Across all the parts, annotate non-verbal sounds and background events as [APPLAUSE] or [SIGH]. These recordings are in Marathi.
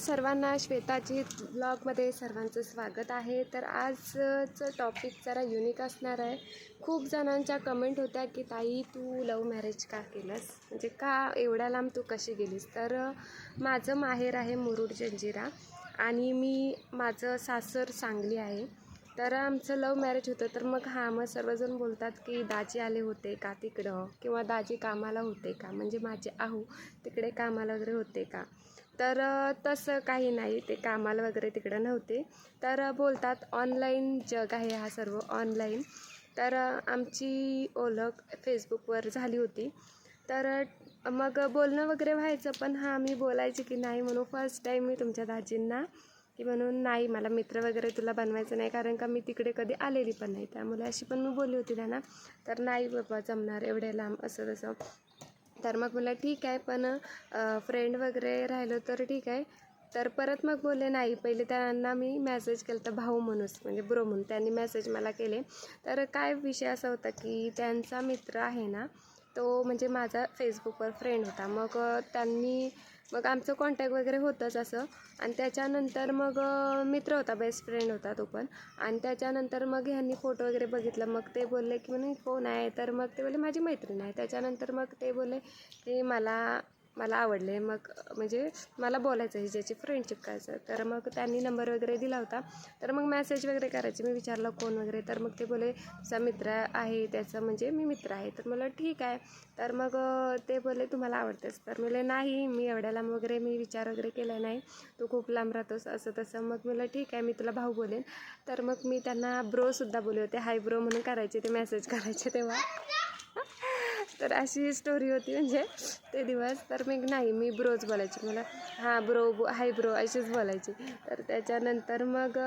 सर्वांना श्वेताची ब्लॉगमध्ये सर्वांचं स्वागत आहे. तर आजचं टॉपिक जरा युनिक असणार आहे. खूप जणांच्या कमेंट होत्या की ताई तू लव मॅरेज का केलंस? म्हणजे का एवढ्या लांब तू कशी गेलीस? तर माझं माहेर आहे मुरुड जंजिरा आणि मी माझं सासर सांगली आहे. तर आमचं लव मॅरेज होतं. तर मग हां मग सर्वजण बोलतात की दाजी आले होते का तिकडं? किंवा दाजी कामाला होते का? म्हणजे माझे आहो तिकडे कामाला वगैरे होते का? तर तसं काही नाही. ते कामाला वगैरे तिकडं नव्हते. तर बोलतात ऑनलाईन जग आहे हा सर्व ऑनलाईन. तर आमची ओळख फेसबुकवर झाली होती. तर मग बोलणं वगैरे व्हायचं पण हां मी बोलायचे की नाही म्हणून फर्स्ट टाईम मी तुमच्या दाजींना की म्हणून नाही मला मित्र वगैरे तुला बनवायचं नाही कारण का मी तिकडे कधी आलेली पण नाही. त्यामुळे अशी पण मी बोलली होती त्यांना. तर नाही बाबा जमणार एवढे लांब असं तसं तर मग मला ठीक आहे पण फ्रेंड वगैरे राहिलो तर ठीक आहे. तर परत मग बोलले नाही पहिले त्यांना मी मेसेज केला तर भाऊ म्हणूनच म्हणजे ब्रो म्हणून त्यांनी मेसेज मला केले. तर काय विषय असा होता की त्यांचा मित्र आहे ना तो म्हणजे माझा फेसबुकवर फ्रेंड होता. मग त्यांनी मग आमचं कॉन्टॅक्ट वगैरे होतंच असं. आणि त्याच्यानंतर मग मित्र होता बेस्ट फ्रेंड होता तो पण. आणि त्याच्यानंतर मग ह्यांनी फोटो वगैरे बघितलं. मग ते बोलले की म्हणे कोण आहे? तर मग ते बोलले माझी मैत्रीण आहे. त्याच्यानंतर मग ते बोलले की मला मला आवडले मग म्हणजे मला बोलायचं आहे ज्याची फ्रेंडशिप करायचं तर मग त्यांनी नंबर वगैरे दिला होता. तर मग मेसेज वगैरे करायचे. मी विचारलं कोण वगैरे. तर मग ते बोले तुझा मित्र आहे. त्याचं म्हणजे मी मित्र आहे. तर मला ठीक आहे. तर मग ते बोले तुम्हाला आवडतेस. तर मला नाही. मी एवढ्या लांब वगैरे मी विचार वगैरे केला नाही. तू खूप लांब राहतोस असं तसं. मग मला ठीक आहे. मी तुला भाऊ बोलेन. तर मग मी त्यांना ब्रोसुद्धा बोले होते. हाय ब्रो म्हणून करायचे ते मेसेज [LAUGHS] करायचे तेव्हा. तर अशी स्टोरी होती म्हणजे ते दिवस. तर मी नाही मी ब्रोच बोलायची. मला हां ब्रो हाय ब्रो अशीच बोलायची. तर त्याच्यानंतर मग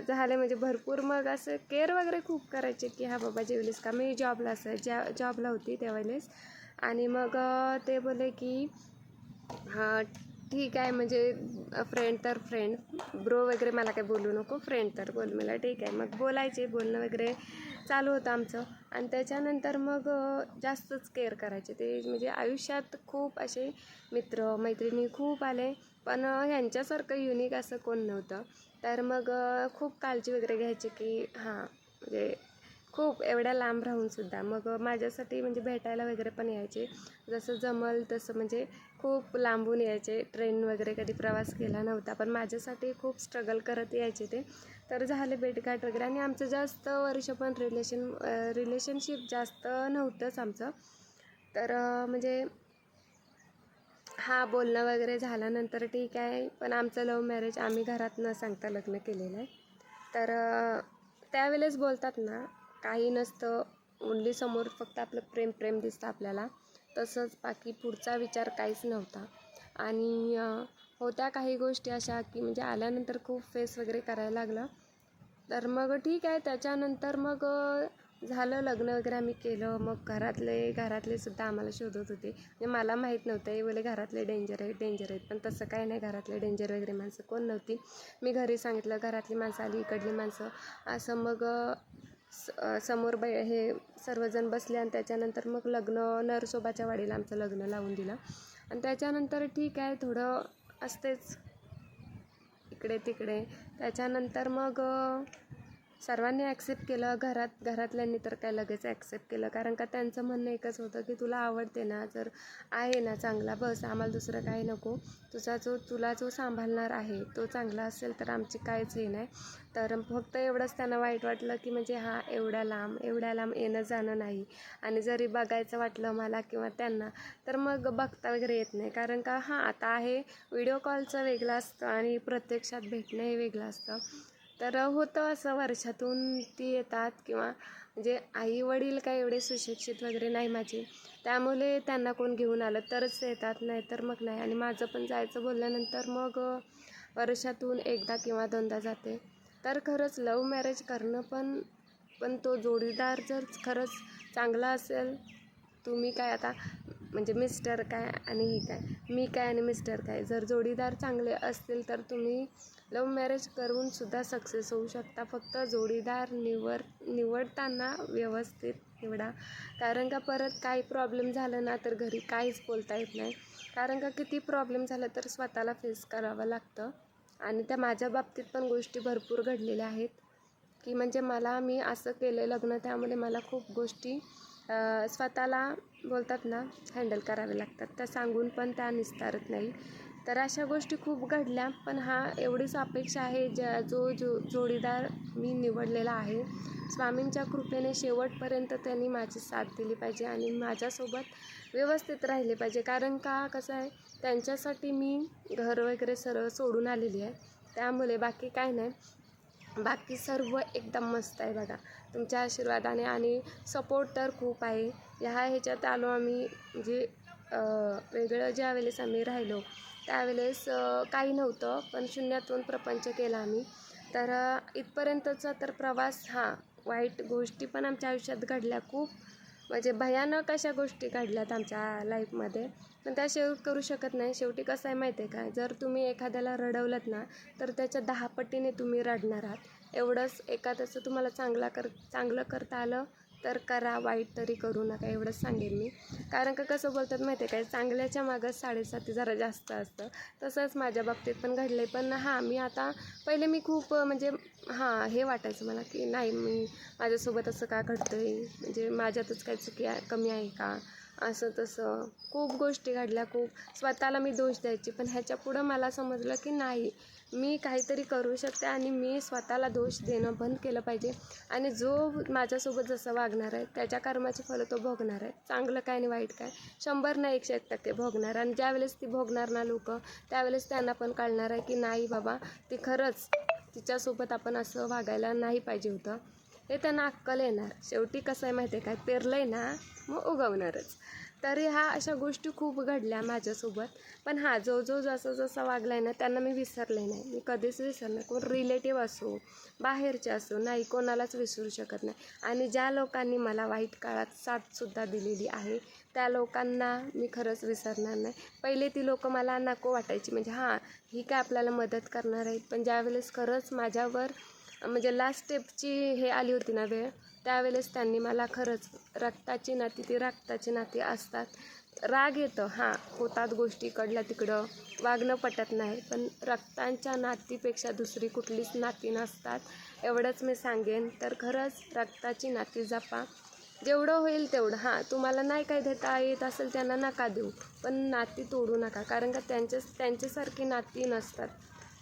झाले म्हणजे भरपूर मग असं केअर वगैरे खूप करायचे की हा बाबा जेवलीस का? मी जॉबला असं ज्या जॉबला होती त्यावेळेस. आणि मग ते बोलले की हां ठीक आहे म्हणजे फ्रेंड तर फ्रेंड ब्रो वगैरे मला काही बोलू नको फ्रेंड तर बोल. मला ठीक आहे. मग बोलायचे बोलणं वगैरे चालू होतं आमचं. आणि त्याच्यानंतर मग जास्तच केअर करायचे. ते म्हणजे आयुष्यात खूप असे मित्र मैत्रिणी खूप आले. पण ह्यांच्यासारखं युनिक असं कोण नव्हतं. तर मग खूप काळजी वगैरे घ्यायची की हां म्हणजे खूप एवढ्या लांब राहूनसुद्धा मग माझ्यासाठी म्हणजे भेटायला वगैरे पण यायचे. जसं जमल तसं म्हणजे खूप लांबून यायचे. ट्रेन वगैरे कधी प्रवास केला नव्हता पण माझ्यासाठी खूप स्ट्रगल करत यायचे ते. तर झाले भेटघाट वगैरे. आणि आमचं जास्त वर्ष पण रिलेशन रिलेशनशिप जास्त नव्हतंच आमचं. तर म्हणजे हा बोलणं वगैरे झाल्यानंतर ठीक आहे पण आमचं लव्ह मॅरेज आम्ही घरात न सांगता लग्न केलेलं आहे. तर त्यावेळेस बोलतात ना काही नसतं. ओन्ली समोर फक्त आपलं प्रेम प्रेम दिसतं आपल्याला. तसंच बाकी पुढचा विचार काहीच नव्हता. आणि होत्या काही गोष्टी अशा की म्हणजे आल्यानंतर खूप फेस वगैरे करायला लागलं. तर मग ठीक आहे त्याच्यानंतर मग झालं लग्न वगैरे आम्ही केलं. मग घरातले घरातले सुद्धा आम्हाला शोधत होते. म्हणजे मला माहीत नव्हतं हे बोले घरातले डेंजर आहेत डेंजर आहेत. पण तसं काही नाही घरातले डेंजर वगैरे माणसं कोण नव्हती. मी घरी सांगितलं घरातली माणसं आली इकडली माणसं. असं मग स- समोर बै हे सर्वजण बसले आणि त्याच्यानंतर मग लग्न नरसोबाच्या वाडीला आमचं लग्न लावून दिलं. आणि त्याच्यानंतर ठीक आहे थोडं असतेच. इकडे तिकडे. त्याच्यानंतर मग सर्वांनी ॲक्सेप्ट केलं घरात घरातल्यांनी तर काय लगेच ॲक्सेप्ट केलं. कारण का त्यांचं म्हणणं एकच होतं की तुला आवडते ना जर आहे ना चांगला बस आम्हाला दुसरं काही नको. तुझा जो तुला जो सांभाळणार आहे तो चांगला असेल तर आमची काहीच हे नाही. तर फक्त एवढंच त्यांना वाईट वाटलं की म्हणजे हा एवढ्या लांब एवढ्या लांब येणं जाणं नाही. आणि जरी बघायचं वाटलं मला किंवा त्यांना तर मग बघता वगैरे येत नाही. कारण का हां आता आहे व्हिडिओ कॉलचं वेगळं असतं आणि प्रत्यक्षात भेटणं हे वेगळं असतं. तर होतं असं वर्षातून ती येतात किंवा म्हणजे आई वडील काय एवढे सुशिक्षित वगैरे नाही माझे त्यामुळे त्यांना कोण घेऊन आलं तरच येतात नाही तर मग नाही. आणि माझं पण जायचं बोलल्यानंतर मग वर्षातून एकदा किंवा दोनदा जाते. तर खरंच लव्ह मॅरेज करणं पण पण तो जोडीदार जर खरंच चांगला असेल तुम्ही काय आता म्हणजे मिस्टर काय आणि ही काय मी काय आणि मिस्टर काय जर जोडीदार चांगले असतील तर तुम्ही लव मॅरेज करूनसुद्धा सक्सेस होऊ शकता. फक्त जोडीदार निवड निवडताना व्यवस्थित निवडा. कारण का परत काही प्रॉब्लेम झालं ना तर घरी काहीच बोलता येत नाही. कारण का किती प्रॉब्लेम झाला तर स्वतःला फेस करावं लागतं. आणि त्या माझ्या बाबतीत पण गोष्टी भरपूर घडलेल्या आहेत. की म्हणजे मला मी असं केलं लग्न त्यामुळे मला खूप गोष्टी स्वतःला बोलतात ना हँडल करावे लागतात. त्या सांगून पण त्या निस्तारत नाही. तर अशा गोष्टी खूप घडल्या पण हा एवढीच अपेक्षा आहे ज्या जो जो जोडीदार मी निवडलेला आहे स्वामींच्या कृपेने शेवटपर्यंत त्यांनी माझी साथ दिली पाहिजे आणि माझ्यासोबत व्यवस्थित राहिले पाहिजे. कारण का कसं आहे त्यांच्यासाठी मी घर वगैरे सरळ सोडून आलेली आहे. त्यामुळे बाकी काय नाही. बाकी सर्व एकदम मस्त आहे बघा. तुमच्या आशीर्वादाने आणि सपोर्ट तर खूप आहे. ह्या ह्याच्यात आलो आम्ही म्हणजे वेगळं ज्या वेळेस आम्ही राहिलो त्यावेळेस काही नव्हतं पण शून्यातून प्रपंच केला आम्ही. तर इथपर्यंतचा तर प्रवास हा वाईट गोष्टी पण आमच्या आयुष्यात घडल्या खूप. म्हणजे भयानक अशा गोष्टी घडल्यात आमच्या लाईफमध्ये पण त्या शेव करू शकत नाही. शेवटी कसं आहे माहिती आहे का? जर तुम्ही एखाद्याला रडवलंत ना तर त्याच्या दहा पटीने तुम्ही रडणार आहात. एवढंच एखाद्याचं तुम्हाला चांगला कर चांगलं करता आलं तर करा वाईट तरी करू नका एवढंच सांगेन मी. कारण का कसं बोलतात माहिती आहे काय चांगल्याच्या मागं साडेसाती जरा जास्त असतं. तसंच माझ्या बाबतीत पण घडलं आहे पण हां मी आता पहिले मी खूप म्हणजे हां हे वाटायचं मला की नाही मी माझ्यासोबत असं का घडतं आहे म्हणजे माझ्यातच काय चुकी कमी आहे का? असं तसं. खूप गोष्टी घडल्या खूप. स्वतःला मी दोष द्यायची पण ह्याच्या पुढं मला समजलं की नाही. मी काहीतरी करू शकते आणि मी स्वतःला दोष देणं बंद केलं पाहिजे. आणि जो माझ्यासोबत जसं वागणार आहे त्याच्या कर्माची फलं तो भोगणार आहे. चांगलं काय आणि वाईट काय? शंभर नाही एकशे एक टक्के भोगणार. आणि ज्यावेळेस ती भोगणार ना लोक त्यावेळेस त्यांना पण कळणार आहे की नाही बाबा ती खरंच तिच्यासोबत आपण असं वागायला नाही पाहिजे होतं. हे त्यांना अक्कल येणार. शेवटी कसं आहे माहिती आहे काय पेरलं आहे ना मग उगवणारच. तरी ह्या अशा गोष्टी खूप घडल्या माझ्यासोबत. पण हां जो जो जसं जसं वागला आहे ना त्यांना मी विसरले नाही. मी कधीच विसरणार कोण रिलेटिव्ह असो बाहेरचे असो नाही कोणालाच विसरू शकत नाही. आणि ज्या लोकांनी मला वाईट काळात साथसुद्धा दिलेली आहे त्या लोकांना मी खरंच विसरणार नाही. पहिले ती लोकं मला नको वाटायची. म्हणजे हां ही काय आपल्याला मदत करणार आहेत? पण ज्यावेळेस खरंच माझ्यावर म्हणजे लास्ट स्टेपची हे आली होती ना वेळ त्यावेळेस त्यांनी मला खरंच रक्ताची नाती ती रक्ताची नाती असतात. राग येतं हां होतात गोष्टी इकडल्या तिकडं. वागणं पटत नाही पण रक्तांच्या नातीपेक्षा दुसरी कुठलीच नाती नसतात एवढंच मी सांगेन. तर खरंच रक्ताची नाती जपा. जेवढं होईल तेवढं हां तुम्हाला नाही काय देता येत असेल त्यांना नका देऊ पण नाती तोडू नका कारण का त्यांच्या त्यांच्यासारखी नाती नसतात.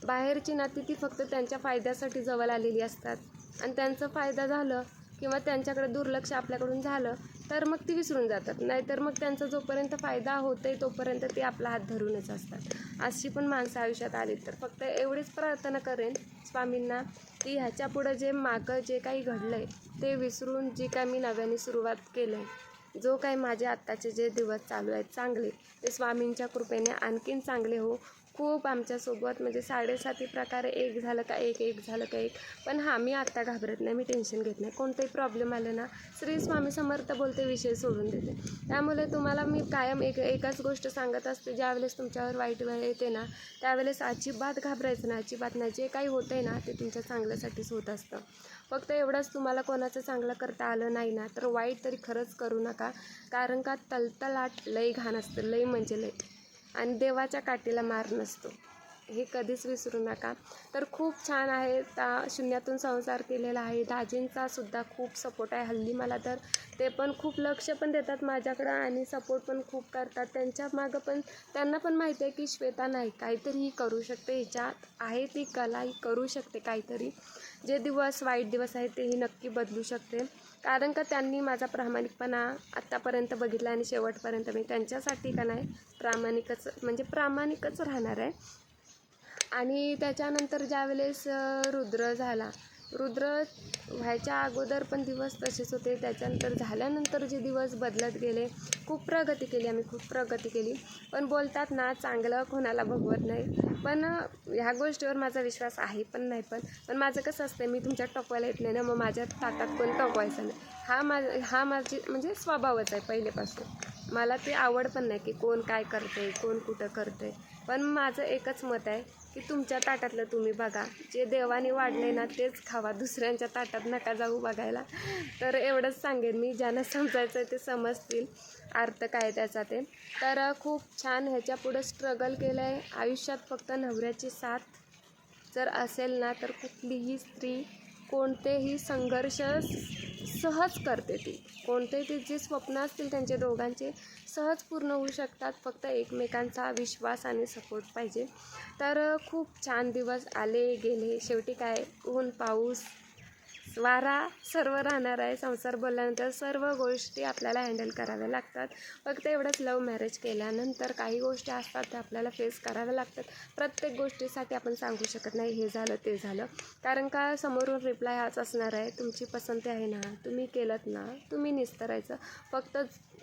बाहेरची नाती ती फक्त त्यांच्या फायद्यासाठी जवळ आलेली असतात. आणि त्यांचा फायदा झालं किंवा त्यांच्याकडे दुर्लक्ष आपल्याकडून झालं तर मग ती विसरून जातात. नाहीतर मग त्यांचा जोपर्यंत फायदा होतोय तोपर्यंत ते आपला हात धरूनच असतात. अशी पण माणसं आयुष्यात आली तर फक्त एवढीच प्रार्थना करेन स्वामींना की ह्याच्या पुढं जे मागं जे काही घडलं आहे ते विसरून जी काय मी नव्याने सुरुवात केलं आहे जो काही माझे आत्ताचे जे दिवस चालू आहेत चांगले ते स्वामींच्या कृपेने आणखीन चांगले हो खूप आमच्यासोबत म्हणजे साडेसाती प्रकारे एक झालं का एक एक झालं का एक. पण हां मी आत्ता घाबरत नाही मी टेन्शन घेत नाही. कोणताही प्रॉब्लेम आलं ना श्री स्वामी समर्थ बोलते विषय सोडून देते. त्यामुळे तुम्हाला मी कायम एक एकाच गोष्ट सांगत असते. ज्यावेळेस तुमच्यावर वाईट वेळ येते ना त्यावेळेस अजिबात घाबरायचं ना अजिबात नाही. जे काही होतं आहे ना ते तुमच्या चांगल्यासाठीच होत असतं. फक्त एवढंच तुम्हाला कोणाचं चांगलं करता आलं नाही ना तर वाईट तरी खरंच करू नका. कारण का तलतलाट लई घाण असतं. लई म्हणजे लई आणि देवाच्या काठीला मार नसतो. हे कधीच विसरू नका. तर खूप छान आहे. ता शून्यातून संसार केलेला आहे. दाजींचा सुद्धा खूप सपोर्ट आहे. हल्ली मला तर ते पण खूप लक्ष पण देतात माझ्याकडं आणि सपोर्ट पण खूप करतात. त्यांच्या मागं पण त्यांना पण माहिती आहे की श्वेता नाही. काहीतरी ही करू शकते. हिच्यात आहे ती कला ही करू शकते काहीतरी. जे दिवस वाईट दिवस आहे तेही नक्की बदलू शकते. कारण का त्यांनी माझा प्रामाणिकपणा आत्तापर्यंत बघितला आणि शेवटपर्यंत मी त्यांच्यासाठी का नाही प्रामाणिकच म्हणजे प्रामाणिकच राहणार आहे. आणि त्याच्यानंतर ज्यावेळेस रुद्र झाला रुद्र व्हायच्या अगोदर पण दिवस तसेच होते. त्याच्यानंतर झाल्यानंतर जे दिवस बदलत गेले खूप प्रगती केली आम्ही खूप प्रगती केली. पण बोलतात ना चांगलं कोणाला भगवत नाही. पण ह्या गोष्टीवर माझा विश्वास आहे पण नाही पण. पण माझं कसं असतं मी तुमच्यात टोकवायला येत नाही ना मग माझ्या ताटात कोण टोकवायचं नाही. हा मा हा माझी म्हणजे स्वभावच आहे पहिलेपासून. मला ते आवड पण नाही की कोण काय करते कोण कुठं करते पण माझं एकच मत आहे की तुमच्या ताटातलं तुम्ही बघा. जे देवाने वाढले ना तेच खावा. दुसऱ्यांच्या ताटात नका जाऊ बघायला. तर एवढंच सांगेन मी. ज्यांना समजायचं ते समजतील. अर्थ काय त्याचा ते. तर खूप छान ह्याच्या पुढं स्ट्रगल केलं आहे आयुष्यात फक्त नवऱ्याची साथ जर असेल ना तर कुठलीही स्त्री कोणतेही संघर्ष सहज करते ती. कोणते ती जे स्वप्न असतील त्यांचे दोघांचे सहज पूर्ण होऊ शकतात. फक्त एकमेकांचा विश्वास आणि सपोर्ट पाहिजे. तर खूप छान दिवस आले गेले. शेवटी काय? ऊन पाऊस वारा सर्व राहणार आहे. संसार बोलल्यानंतर सर्व गोष्टी आपल्याला हँडल कराव्या लागतात. फक्त एवढंच लव मॅरेज केल्यानंतर काही गोष्टी असतात त्या आपल्याला फेस कराव्या लागतात. प्रत्येक गोष्टीसाठी आपण सांगू शकत नाही हे झालं ते झालं. कारण का समोरून रिप्लाय हाच असणार आहे तुमची पसंती आहे ना तुम्ही केलं ना तुम्ही निस्तरायचं. फक्त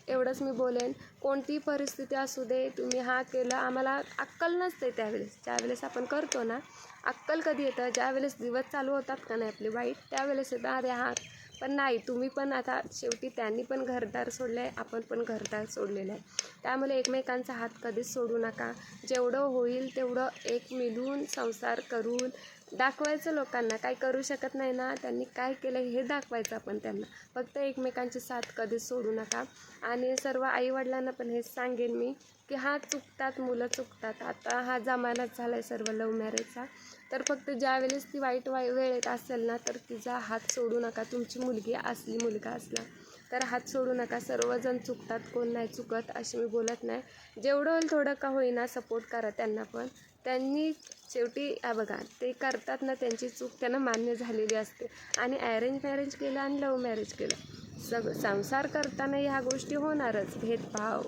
एवढंच मी बोलेन. कोणतीही परिस्थिती असू दे तुम्ही हा केलं आम्हाला अक्कल नसते त्यावेळेस. ज्यावेळेस आपण करतो ना अक्कल कधी येतं? ज्यावेळेस दिवस चालू होतात का नाही आपले वाईट त्यावेळेस येतं अरे हा पण नाही तुम्ही पण आता शेवटी त्यांनी पण घरदार सोडलं आहे आपण पण घरदार सोडलेलं आहे. त्यामुळे एकमेकांचा हात कधीच सोडू नका. जेवढं होईल तेवढं एक मिळून संसार करून दाखवायचं लोकांना काय करू शकत नाही ना त्यांनी काय केलं हे दाखवायचं आपण त्यांना. फक्त एकमेकांची साथ कधीच सोडू नका. आणि सर्व आईवडिलांना पण हे सांगेन मी की हा चुकतात मुलं चुकतात. आता हा जमानाच झाला आहे सर्व लव्ह मॅरेजचा तर फक्त ज्यावेळेस ती वाईट वाई वेळेत असेल ना तर तिचा हात सोडू नका. तुमची मुलगी असली मुलगा असला तर हात सोडू नका. सर्वजण चुकतात कोण नाही चुकत अशी मी बोलत नाही. जेवढं होईल थोडं का होईना सपोर्ट करा त्यांना पण. त्यांनी शेवटी हा बघा ते करतात ना त्यांची चूक त्यांना मान्य झालेली असते. आणि ॲरेंज मॅरेज केलं आणि लव्ह मॅरेज केलं. सग संसार करताना ह्या गोष्टी होणारच. भेदभाव.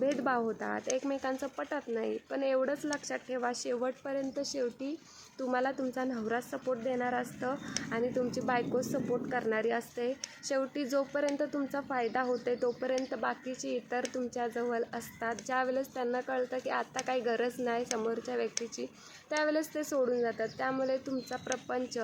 भेदभाव होतात एकमेकांचं पटत नाही. पण एवढंच लक्षात ठेवा शेवटपर्यंत शेवटी तुम्हाला तुमचा नवरा सपोर्ट देणार असतं आणि तुमची बायको सपोर्ट करणारी असते. शेवटी जोपर्यंत तुमचा फायदा होते तोपर्यंत बाकीचे इतर तुमच्याजवळ असतात. ज्यावेळेस त्यांना कळतं की आत्ता काही गरज नाही समोरच्या व्यक्तीची त्यावेळेस ते सोडून जातात. त्यामुळे तुमचा प्रपंच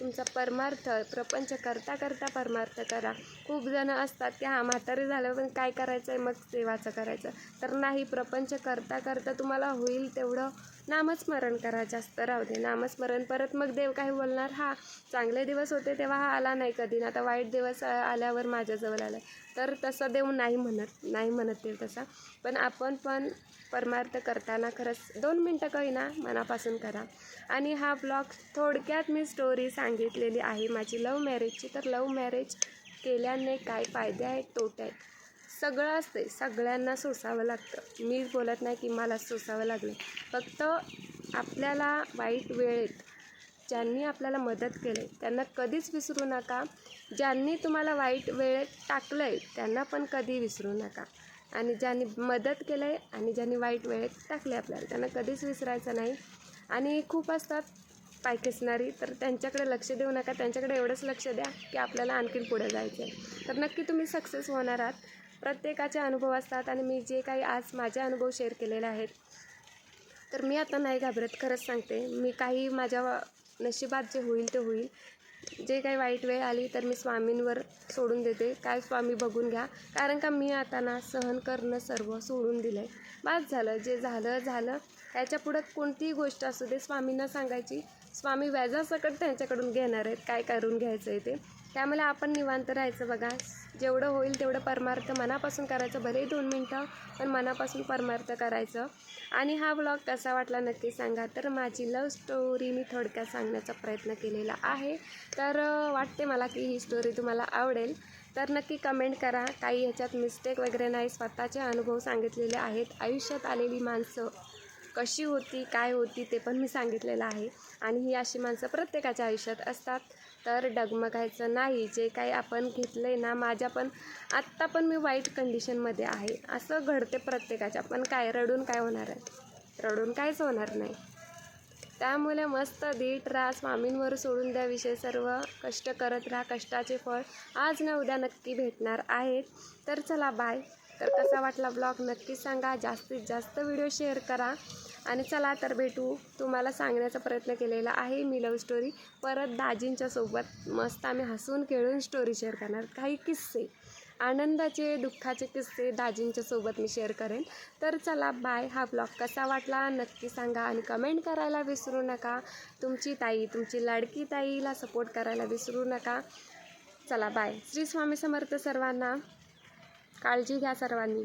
तुमचा परमार्थ प्रपंच करता करता परमार्थ करा. खूप जणं असतात की हां म्हातारे झालं पण काय करायचं आहे मग देवाचं करायचं. तर नाही प्रपंच करता करता तुम्हाला होईल तेवढं नामस्मरण करा जास्त. राहू दे नामस्मरण. परत मग देव काही बोलणार हा चांगले दिवस होते तेव्हा हा आला नाही कधी ना आता वाईट दिवस आल्यावर माझ्याजवळ आला तर तसं देव नाही म्हणत नाही म्हणत देव तसा. पण आपण पण परमार्थ करताना खरंच दोन मिनटं काही ना मनापासून करा. आणि हा ब्लॉग थोडक्यात मी स्टोरी सांगितलेली आहे माझी लव्ह मॅरेजची तर लव्ह मॅरेज केल्याने काय फायदे आहेत तोटे आहेत? सगळं असते सगळ्यांना सोसावं लागतं. मी बोलत नाही की मला सोसावं लागलं. फक्त आपल्याला वाईट वेळेत ज्यांनी आपल्याला मदत केली त्यांना कधीच विसरू नका. ज्यांनी तुम्हाला वाईट वेळेत टाकलं आहे त्यांना पण कधी विसरू नका. आणि ज्यांनी मदत केलं आहे आणि ज्यांनी वाईट वेळेत टाकले आपल्याला त्यांना कधीच विसरायचं नाही. आणि खूप असतात पाय खेचणारी तर त्यांच्याकडे लक्ष देऊ नका. त्यांच्याकडे एवढंच लक्ष द्या की आपल्याला आणखीन पुढे जायचं आहे तर नक्की तुम्ही सक्सेस होणार आहात. प्रत्येकाचे अनुभव असतात आणि मी जे काही आज माझे अनुभव शेअर केलेले आहेत तर मी आता नाही घाबरत. खरंच सांगते मी काही माझ्या नशिबात जे होईल ते होईल. जे काही वाईट वेळ आली तर मी स्वामींवर सोडून देते. काय स्वामी बघून घ्या. कारण का मी आता ना सहन करणं सर्व सोडून दिलं आहे बस झालं. जे झालं झालं. त्याच्या पुढं कोणतीही गोष्ट असू दे स्वामींना सांगायची. स्वामी व्याजासकट त्यांच्याकडून घेणार आहेत काय करून घ्यायचं आहे ते. त्यामुळे आपण निवांत राहायचं बघा. जेवढं होईल तेवढं परमार्थ मनापासून करायचं भलेही दोन मिनटं पण मनापासून परमार्थ करायचं. आणि हा ब्लॉग कसा वाटला नक्की सांगा. तर माझी लव स्टोरी मी थोडक्यात सांगण्याचा प्रयत्न केलेला आहे. तर वाटते मला की ही स्टोरी तुम्हाला आवडेल. तर नक्की कमेंट करा. काही ह्याच्यात मिस्टेक वगैरे नाही. स्वतःचे अनुभव सांगितलेले आहेत. आयुष्यात आलेली माणसं कशी होती काय होती ते पण मी सांगितलेलं आहे. आणि ही अशी माणसं प्रत्येकाच्या आयुष्यात असतात. तर डगमगायचं नाही जे काही आपण घेतलं आहे ना माझ्या पण आत्ता पण मी वाईट कंडिशनमध्ये आहे. असं घडते प्रत्येकाच्या. पण काय रडून काय होणार आहे? रडून काहीच होणार नाही. त्यामुळे मस्त धीट रास स्वामींवर सोडून द्या विषय सर्व. कष्ट करत राहा कष्टाचे फळ आज ना उद्या नक्की भेटणार आहेत. तर चला बाय तर कसा वाटला ब्लॉग नक्की सांगा. जास्तीत जास्त व्हिडिओ शेअर करा. आणि चला तर भेटू. तुम्हाला सांगण्याचा प्रयत्न केलेला आहे मी लव स्टोरी परत दाजींच्या सोबत मस्त आम्ही हसून खेळून स्टोरी शेअर करणार. काही किस्से. आनंदाचे दुःखाचे किस्से दाजींच्या सोबत मी शेअर करेन. तर चला बाय हा ब्लॉग कसा वाटला नक्की सांगा आणि कमेंट करायला विसरू नका. तुमची ताई तुमची लाडकी ताईला सपोर्ट करायला विसरू नका. चला बाय श्री स्वामी समर्थ सर्वांना काळजी घ्या सर्वांनी.